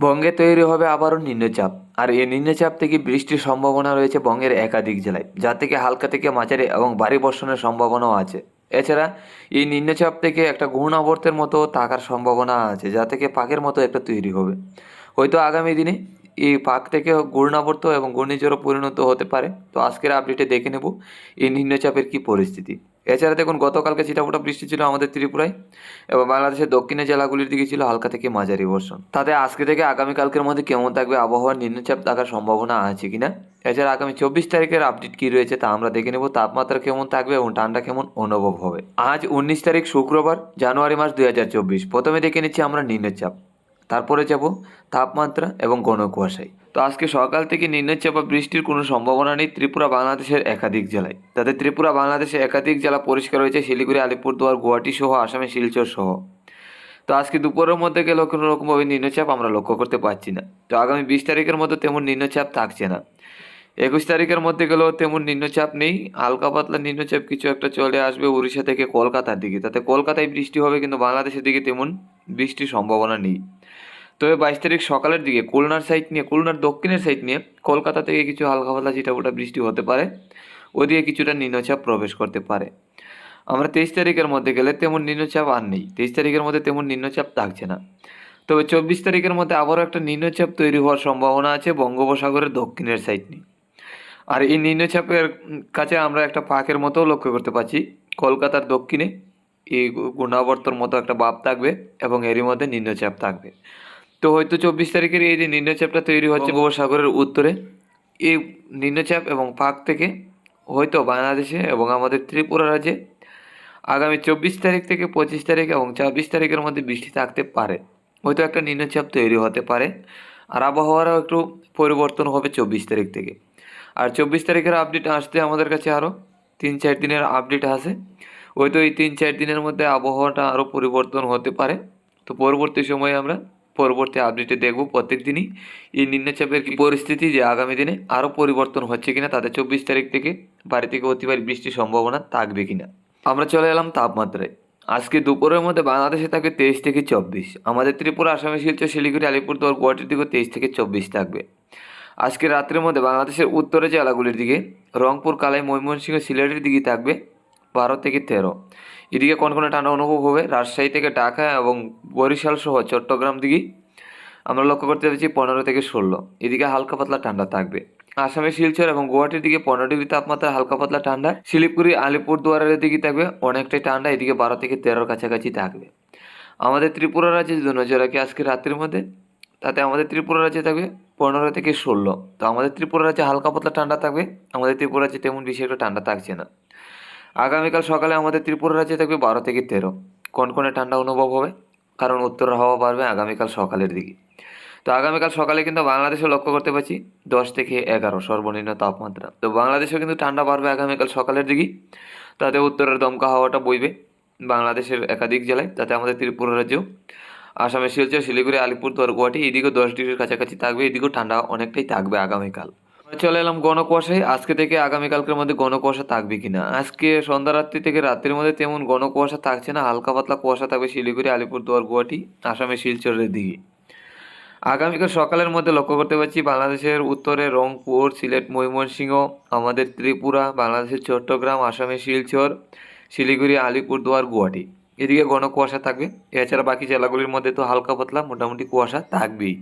বঙ্গে তৈরি হবে আবারও নিম্নচাপ। আর এই নিম্নচাপ থেকে বৃষ্টির সম্ভাবনা রয়েছে বঙ্গের একাধিক জেলায়, যা থেকে হালকা থেকে মাঝারি এবং ভারী বর্ষণের সম্ভাবনাও আছে। এছাড়া এই নিম্নচাপ থেকে একটা ঘূর্ণাবর্তের মতো থাকার সম্ভাবনা আছে, যা থেকে পাকের মতো একটা তৈরি হবে। হয়তো আগামী দিনে এই পাক থেকে ঘূর্ণাবর্ত এবং ঘূর্ণিঝড়ও পরিণত হতে পারে। তো আজকের আপডেটে দেখে নেব এই নিম্নচাপের কী পরিস্থিতি। এছাড়া দেখুন, গতকালকে ছিটাফোটা বৃষ্টি ছিল আমাদের ত্রিপুরায় এবং বাংলাদেশের দক্ষিণের জেলাগুলির দিকে ছিল হালকা থেকে মাঝারি বর্ষণ। তাতে আজকে থেকে আগামীকালকের মধ্যে কেমন থাকবে আবহাওয়ার নিম্নচাপ থাকার সম্ভাবনা আছে কিনা? এছাড়া আগামী চব্বিশ তারিখের আপডেট কী রয়েছে তা আমরা দেখে নেব। তাপমাত্রা কেমন থাকবে এবং ঠান্ডা কেমন অনুভব হবে। আজ উনিশ তারিখ শুক্রবার, জানুয়ারি মাস দুই হাজার চব্বিশ। প্রথমে দেখে নিচ্ছি আমরা নিম্নচাপ তারপরে যাব তাপমাত্রা এবং ঘন কুয়াশায় তো আজকে সকাল থেকে নিম্নচাপ বৃষ্টির কোনো সম্ভাবনা নেই ত্রিপুরা, বাংলাদেশের একাধিক জেলায়। তাতে ত্রিপুরা বাংলাদেশের একাধিক জেলা পরিষ্কার হয়েছে শিলিগুড়ি, আলিপুরদুয়ার, গুয়াহাটি সহ আসামের শিলচর সহ। তো আজকে দুপুরের মধ্যে গেলেও কোনো রকমভাবে নিম্নচাপ আমরা লক্ষ্য করতে পারছি না। তো আগামী বিশ তারিখের মধ্যে তেমন নিম্নচাপ থাকছে না। একুশ তারিখের মধ্যে গেলেও তেমন নিম্নচাপ নেই। হালকা পাতলা নিম্নচাপ কিছু একটা চলে আসবে উড়িষ্যা থেকে কলকাতার দিকে। তাতে কলকাতায় বৃষ্টি হবে, কিন্তু বাংলাদেশের দিকে তেমন বৃষ্টির সম্ভাবনা নেই। তবে বাইশ তারিখ সকালের দিকে খুলনার সাইড নিয়ে, খুলনার দক্ষিণের সাইড নিয়ে কলকাতা থেকে কিছু হালকা পাতলা চিটাফোটা বৃষ্টি হতে পারে। ওদিকে কিছুটা নিম্নচাপ প্রবেশ করতে পারে। আমরা তেইশ তারিখের মধ্যে গেলে তেমন নিম্নচাপ আর নেই। তেইশ তারিখের মধ্যে তেমন নিম্নচাপ থাকছে না। তবে চব্বিশ তারিখের মধ্যে আবারও একটা নিম্নচাপ তৈরি হওয়ার সম্ভাবনা আছে বঙ্গোপসাগরের দক্ষিণের সাইড নিয়ে। আর এই নিম্নচাপের কাছে আমরা একটা ফাঁকের মতোও লক্ষ্য করতে পারছি। কলকাতার দক্ষিণে এই গুণাবর্তর মতো একটা বাপ থাকবে এবং এরই মধ্যে নিম্নচাপ থাকবে। তো হয়তো চব্বিশ তারিখের এই যে নিম্নচাপটা তৈরি হচ্ছে বঙ্গোপসাগরের উত্তরে এই নিম্নচাপ এবং পাক থেকে হয়তো বাংলাদেশে এবং আমাদের ত্রিপুরা রাজ্যে আগামী চব্বিশ তারিখ থেকে পঁচিশ তারিখ এবং ছাব্বিশ তারিখের মধ্যে বৃষ্টি থাকতে পারে। হয়তো একটা নিম্নচাপ তৈরি হতে পারে। আর আবহাওয়ারও একটু পরিবর্তন হবে চব্বিশ তারিখ থেকে। আর চব্বিশ তারিখের আপডেট আসতে আমাদের কাছে আরও তিন চার দিনের আপডেট আসে হয়তো এই তিন চার দিনের মধ্যে আবহাওয়াটা আরও পরিবর্তন হতে পারে। তো পরবর্তী সময়ে আমরা পরবর্তী আপডেটে দেখব প্রত্যেক দিনই এই নিম্নচাপের কি পরিস্থিতি যে আগামী দিনে আরও পরিবর্তন হচ্ছে কিনা তাদের চব্বিশ তারিখ থেকে বাড়ি থেকে অতিবার বৃষ্টির সম্ভাবনা থাকবে কিনা। আমরা চলে এলাম তাপমাত্রায়। আজকে দুপুরের মধ্যে বাংলাদেশে থাকবে তেইশ থেকে চব্বিশ। আমাদের ত্রিপুরা, আসামে শিলচর, শিলিগুড়ি, আলিপুরদুয়ার, গুয়াহাটির দিকে তেইশ থেকে চব্বিশ থাকবে। আজকে রাত্রের মধ্যে বাংলাদেশের উত্তরে জেলাগুলির দিকে রংপুর, কালাই, ময়মনসিংহ, সিলেটের দিকে থাকবে বারো থেকে তেরো। এদিকে কোন কোন ঠান্ডা অনুভব হবে? রাজশাহী থেকে ঢাকা এবং বরিশাল সহ চট্টগ্রাম দিকে আমরা লক্ষ্য করতে পেরেছি পনেরো থেকে ষোলো। এদিকে হালকা পাতলা ঠান্ডা থাকবে। আসামের শিলচর এবং গুয়াহাটির দিকে পনেরো ডিগ্রি তাপমাত্রা, হালকা পাতলা ঠান্ডা। শিলিগুড়ি, আলিপুরদুয়ারের দিকে থাকবে অনেকটাই ঠান্ডা, এদিকে বারো থেকে তেরোর কাছাকাছি থাকবে। আমাদের ত্রিপুরা রাজ্যে যদি নজর রাখি আজকে রাত্রির মধ্যে, তাতে আমাদের ত্রিপুরা রাজ্যে থাকবে পনেরো থেকে ষোলো। তো আমাদের ত্রিপুরা রাজ্যে হালকা পাতলা ঠান্ডা থাকবে, আমাদের ত্রিপুরা রাজ্যে তেমন বেশি একটা ঠান্ডা থাকছে না। আগামীকাল সকালে আমাদের ত্রিপুরা রাজ্যে থাকবে বারো থেকে তেরো। কোন কনকনে ঠান্ডা অনুভব হবে? কারণ উত্তরের হাওয়া বাড়বে আগামীকাল সকালের দিকে। তো আগামীকাল সকালে কিন্তু বাংলাদেশে লক্ষ্য করতে পারছি, দশ থেকে এগারো সর্বনিম্ন তাপমাত্রা। তো বাংলাদেশেও কিন্তু ঠান্ডা বাড়বে আগামীকাল সকালের দিকে। তাতে উত্তরের দমকা হাওয়াটা বইবে বাংলাদেশের একাধিক জেলায়। তাতে আমাদের ত্রিপুরা রাজ্যেও। আসামের শিলচর, শিলিগুড়ি, আলিপুরদুয়ার, গুয়াহাটি, এদিকেও দশ ডিগ্রির কাছাকাছি থাকবে, এদিকেও ঠান্ডা অনেকটাই থাকবে আগামীকাল। চলে এলাম গণকুয়াশায়। আজকে থেকে আগামীকালকের মধ্যে গণকুয়াশা থাকবে কিনা? আজকে সন্ধ্যা রাত্রি থেকে রাত্রির মধ্যে তেমন গণকুয়াশা থাকছে না, হালকা পাতলা কুয়াশা থাকবে শিলিগুড়ি, আলিপুরদুয়ার, গুয়াহাটি আসামের শিলচরের দিকে। আগামীকাল সকালের মধ্যে লক্ষ্য করতে পারছি বাংলাদেশের উত্তরে রংপুর, সিলেট, ময়মনসিংহ, আমাদের ত্রিপুরা, বাংলাদেশের চট্টগ্রাম আসামের শিলচর, শিলিগুড়ি, আলিপুরদুয়ার, গুয়াহাটি। এদিকে ঘন কুয়াশা থাকবে। এছাড়া বাকি জেলাগুলির মধ্যে তো হালকা পাতলা মোটামুটি কুয়াশা থাকবেই।